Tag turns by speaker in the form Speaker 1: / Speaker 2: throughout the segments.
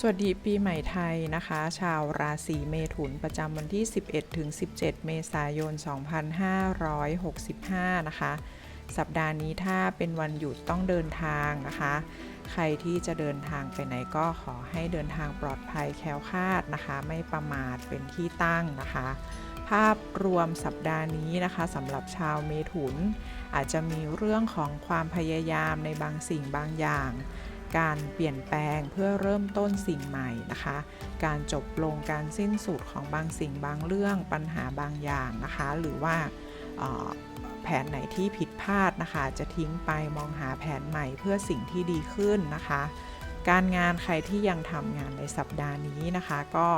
Speaker 1: สวัสดีปีใหม่ไทยนะคะ ชาวราศีเมถุนประจำวันที่ 11 ถึง 17 เมษายน 2565 นะคะ สัปดาห์นี้ถ้าเป็นวันหยุดต้องเดินทางนะคะ ใครที่จะเดินทางไปไหนก็ขอให้เดินทางปลอดภัยแคล้วคลาดนะคะ ไม่ประมาทเป็นที่ตั้งนะคะ ภาพรวมสัปดาห์นี้นะคะสำหรับชาวเมถุน อาจจะมีเรื่องของความพยายามในบางสิ่งบางอย่าง การเปลี่ยนแปลงเพื่อเริ่มต้นสิ่งใหม่นะคะ การจบลงการสิ้นสุดของบางสิ่งบางเรื่องปัญหาบางอย่างนะคะ หรือว่าแผนไหนที่ผิดพลาดนะคะ จะทิ้งไปมองหาแผนใหม่เพื่อสิ่งที่ดีขึ้นนะคะ การงานใครที่ยังทำงานในสัปดาห์นี้นะคะ ก็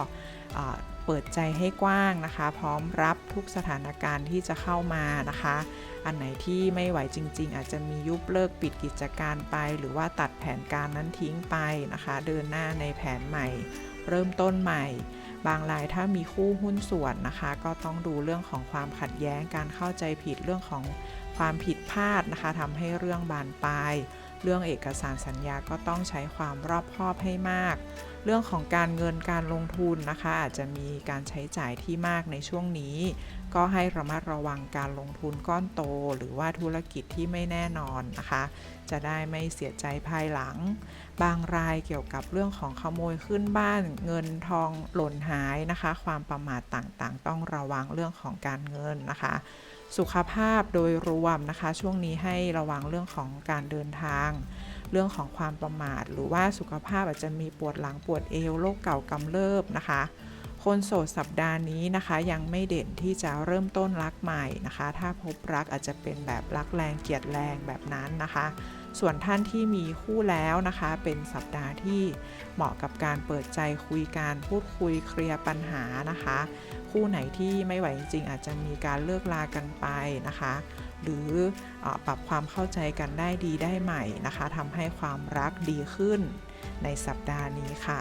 Speaker 1: เปิดใจให้กว้างนะคะ พร้อมรับทุกสถานการณ์ที่จะเข้ามานะคะ อันไหนที่ไม่ไหวจริง ๆ อาจจะมียุบเลิกปิดกิจการไป หรือว่าตัดแผนการนั้นทิ้งไปนะคะ เดินหน้าในแผนใหม่ เริ่มต้นใหม่ บางรายถ้ามีคู่หุ้นส่วนนะคะ ก็ต้องดูเรื่องของความขัดแย้งการเข้าใจผิดเรื่องของความผิดพลาดนะคะทำให้เรื่องบานปลาย เรื่องเอกสารสัญญาก็ต้องใช้ความรอบคอบให้มาก เรื่องของการเงินการลงทุนนะคะ อาจจะมีการใช้จ่ายที่มากในช่วงนี้ ก็ให้ระมัดระวังการลงทุนก้อนโต หรือว่าธุรกิจที่ไม่แน่นอนนะคะ จะได้ไม่เสียใจภายหลัง บางรายเกี่ยวกับเรื่องของขโมยขึ้นบ้านเงินทองหล่นหายนะคะ ความประมาทต่างๆ ต้องระวังเรื่องของการเงินนะคะ สุขภาพโดยรวมนะคะ ช่วงนี้ให้ระวังเรื่องของการเดินทาง เรื่องของความประมาท หรือว่าสุขภาพอาจจะมีปวดหลังปวดเอวโรคเก่ากำเริบนะคะ คนโสดสัปดาห์นี้นะคะ ยังไม่เด่นที่จะเริ่มต้นรักใหม่นะคะ ถ้าพบรักอาจจะเป็นแบบรักแรงเกลียดแรงแบบนั้นนะคะ ส่วนท่านที่มีคู่แล้วนะคะ เป็นสัปดาห์ที่เหมาะกับการเปิดใจคุยการพูดคุยเคลียร์ปัญหานะคะ คู่ไหนที่ไม่ไหวจริง ๆ อาจจะมีการเลิกลากันไปนะคะ หรือออปรับความเข้าใจกันได้ดีได้ใหม่นะคะทำให้ความรักดีขึ้นในสัปดาห์นี้ค่ะ